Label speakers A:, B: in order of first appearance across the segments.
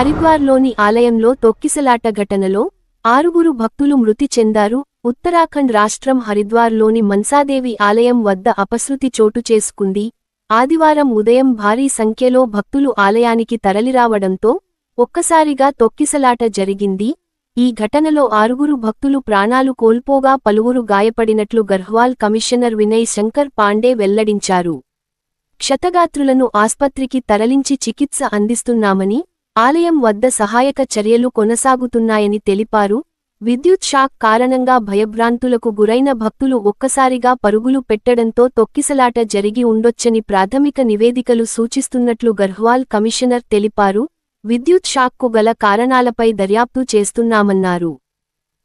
A: హరిద్వార్లోని ఆలయంలో తొక్కిసలాట ఘటనలో ఆరుగురు భక్తులు మృతి చెందారు. ఉత్తరాఖండ్ రాష్ట్రం హరిద్వార్లోని మన్సాదేవి ఆలయం వద్ద అపశృతి చోటు చేసుకుంది. ఆదివారం ఉదయం భారీ సంఖ్యలో భక్తులు ఆలయానికి తరలిరావడంతో ఒక్కసారిగా తొక్కిసలాట జరిగింది. ఈ ఘటనలో ఆరుగురు భక్తులు ప్రాణాలు కోల్పోగా పలువురు గాయపడినట్లు గర్హ్వాల్ కమిషనర్ వినయ్ శంకర్ పాండే వెల్లడించారు. క్షతగాత్రులను ఆస్పత్రికి తరలించి చికిత్స అందిస్తున్నామని ఆలయం వద్ద సహాయక చర్యలు కొనసాగుతున్నాయని తెలిపారు. విద్యుత్ షాక్ కారణంగా భయభ్రాంతులకు గురైన భక్తులు ఒక్కసారిగా పరుగులు పెట్టడంతో తొక్కిసలాట జరిగి ఉండొచ్చని ప్రాథమిక నివేదికలు సూచిస్తున్నట్లు గర్హ్వాల్ కమిషనర్ తెలిపారు. విద్యుత్ షాక్కు గల కారణాలపై దర్యాప్తు చేస్తున్నామన్నారు.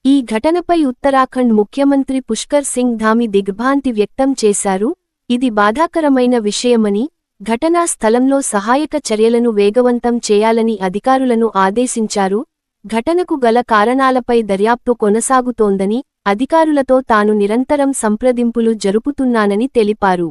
A: ఈ ఘటనపై ఉత్తరాఖండ్ ముఖ్యమంత్రి పుష్కర్ సింగ్ ధామి దిగ్భ్రాంతి వ్యక్తం చేశారు. ఇది బాధాకరమైన విషయమని ఘటనా స్థలంలో సహాయక చర్యలను వేగవంతం చేయాలని అధికారులను ఆదేశించారు. ఘటనకు గల కారణాలపై దర్యాప్తు కొనసాగుతోందని అధికారులతో తాను నిరంతరం సంప్రదింపులు జరుపుతున్నానని తెలిపారు.